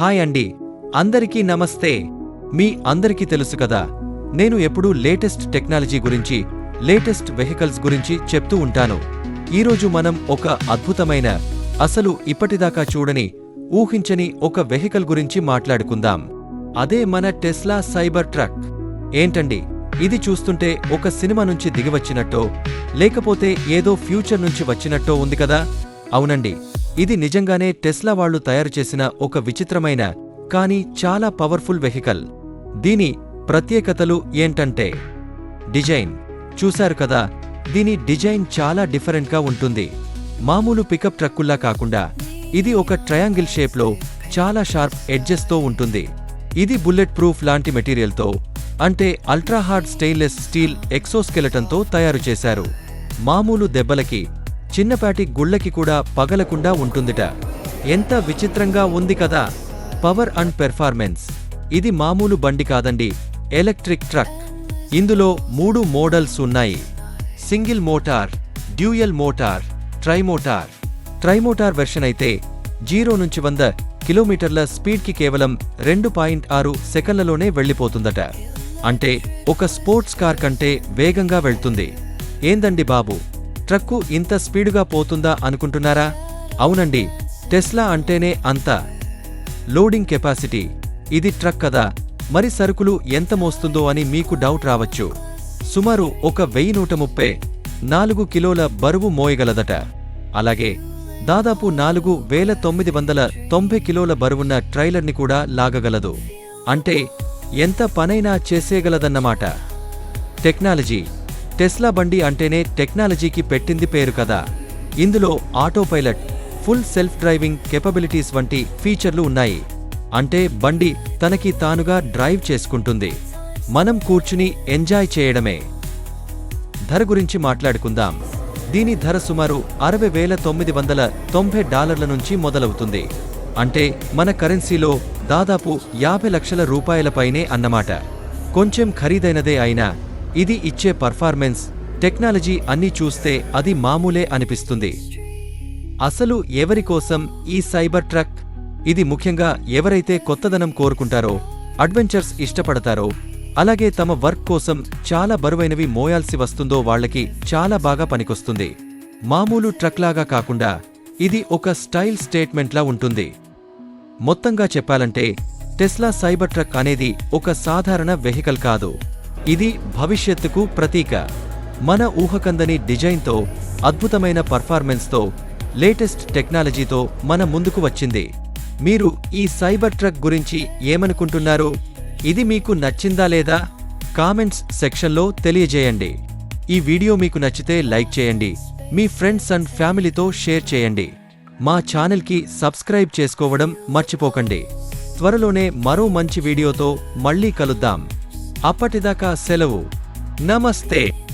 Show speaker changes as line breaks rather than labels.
Hi అండి. అందరికీ నమస్తే. మీ అందరికీ తెలుసు కదా నేను ఎప్పుడూ లేటెస్ట్ టెక్నాలజీ గురించి లేటెస్ట్ వెహికల్స్ గురించి చెప్తూ ఉంటాను. ఈరోజు మనం ఒక అద్భుతమైన అసలు ఇప్పటిదాకా చూడని ఊహించని ఒక వెహికల్ గురించి మాట్లాడుకుందాం. అదే మన టెస్లా సైబర్ ట్రక్. ఏంటండి ఇది చూస్తుంటే ఒక సినిమా నుంచి దిగివచ్చినట్టో లేకపోతే ఏదో ఫ్యూచర్ నుంచి వచ్చినట్టో ఉంది కదా? అవునండి. ఇది నిజంగానే టెస్లా వాళ్ళు తయారు చేసిన ఒక విచిత్రమైన కానీ చాలా పవర్ఫుల్ వెహికల్. దీని ప్రత్యేకతలు ఏంటంటే డిజైన్. చూశారు కదా దీని డిజైన్ చాలా డిఫరెంట్గా ఉంటుంది. మామూలు పికప్ ట్రక్కుల్లా కాకుండా ఇది ఒక ట్రయాంగిల్ షేప్లో చాలా షార్ప్ ఎడ్జెస్తో ఉంటుంది. ఇది బుల్లెట్ ప్రూఫ్ లాంటి మెటీరియల్తో అంటే అల్ట్రా హార్డ్ స్టెయిన్లెస్ స్టీల్ ఎక్సోస్కెలటన్తో తయారు చేశారు. మామూలు దెబ్బలకి చిన్నపాటి గుళ్ళకి కూడా పగలకుండా ఉంటుందిట. ఎంత విచిత్రంగా ఉంది కదా! Power and performance. ఇది మామూలు బండి కాదండి. Electric truck. ఇందులో మూడు మోడల్స్ ఉన్నాయి. Single motor dual motor trimotor. Trimotor version అయితే జీరో నుంచి వంద కిలోమీటర్ల స్పీడ్కి కేవలం రెండు పాయింట్ ఆరు సెకన్లలోనే వెళ్ళిపోతుందట. అంటే ఒక స్పోర్ట్స్ కార్ కంటే వేగంగా వెళ్తుంది. ఏందండి బాబు? ట్రక్కు ఇంత స్పీడుగా పోతుందా అనుకుంటున్నారా? అవునండి టెస్లా అంటేనే అంత. Loading capacity. ఇది ట్రక్ కదా. మరి సరుకులు ఎంత మోస్తుందో అని మీకు డౌట్ రావచ్చు. సుమారు ఒక వెయ్యి నూట ముప్పై నాలుగు కిలోల బరువు మోయగలదట. అలాగే దాదాపు నాలుగు వేల తొమ్మిది వందల తొంభై కిలోల బరువున్న ట్రైలర్ని కూడా లాగగలదు. అంటే ఎంత పనైనా చేసేయగలదన్నమాట. టెక్నాలజీ. టెస్లా బండి అంటేనే టెక్నాలజీకి పెట్టింది పేరు కదా. ఇందులో autopilot full self driving capabilities వంటి ఫీచర్లు ఉన్నాయి. అంటే బండి తనకి తానుగా డ్రైవ్ చేసుకుంటుంది. మనం కూర్చుని ఎంజాయ్ చేయడమే. ధర గురించి మాట్లాడుకుందాం. దీని ధర సుమారు అరవై వేల తొమ్మిది వందల తొంభై డాలర్ల నుంచి మొదలవుతుంది. అంటే మన కరెన్సీలో దాదాపు యాభై లక్షల రూపాయలపైనే అన్నమాట. కొంచెం ఖరీదైనదే అయినా ఇది ఇచ్చే పర్ఫార్మెన్స్ టెక్నాలజీ అన్నీ చూస్తే అది మామూలే అనిపిస్తుంది. అసలు ఎవరి కోసం ఈ సైబర్ ట్రక్? ఇది ముఖ్యంగా ఎవరైతే కొత్తదనం కోరుకుంటారో అడ్వెంచర్స్ ఇష్టపడతారో అలాగే తమ వర్క్ కోసం చాలా బరువైనవి మోయాల్సి వస్తుందో వాళ్ళకి చాలా బాగా పనికొస్తుంది. మామూలు ట్రక్లాగా కాకుండా ఇది ఒక స్టైల్ స్టేట్మెంట్లా ఉంటుంది. మొత్తంగా చెప్పాలంటే టెస్లా సైబర్ ట్రక్ అనేది ఒక సాధారణ వెహికల్ కాదు. ఇది భవిష్యత్తుకు ప్రతీక. మన ఊహకందని డిజైన్తో అద్భుతమైన పర్ఫార్మెన్స్తో లేటెస్ట్ టెక్నాలజీతో మన ముందుకు వచ్చింది. మీరు ఈ సైబర్ ట్రక్ గురించి ఏమనుకుంటున్నారు ఇది మీకు నచ్చిందా లేదా కామెంట్స్ సెక్షన్లో తెలియజేయండి. ఈ వీడియో మీకు నచ్చితే లైక్ చేయండి. మీ ఫ్రెండ్స్ అండ్ ఫ్యామిలీతో షేర్ చేయండి. మా ఛానల్కి సబ్స్క్రైబ్ చేసుకోవడం మర్చిపోకండి. త్వరలోనే మరో మంచి వీడియోతో మళ్ళీ కలుద్దాం. అప్పటిదాకా సెలవు. నమస్తే.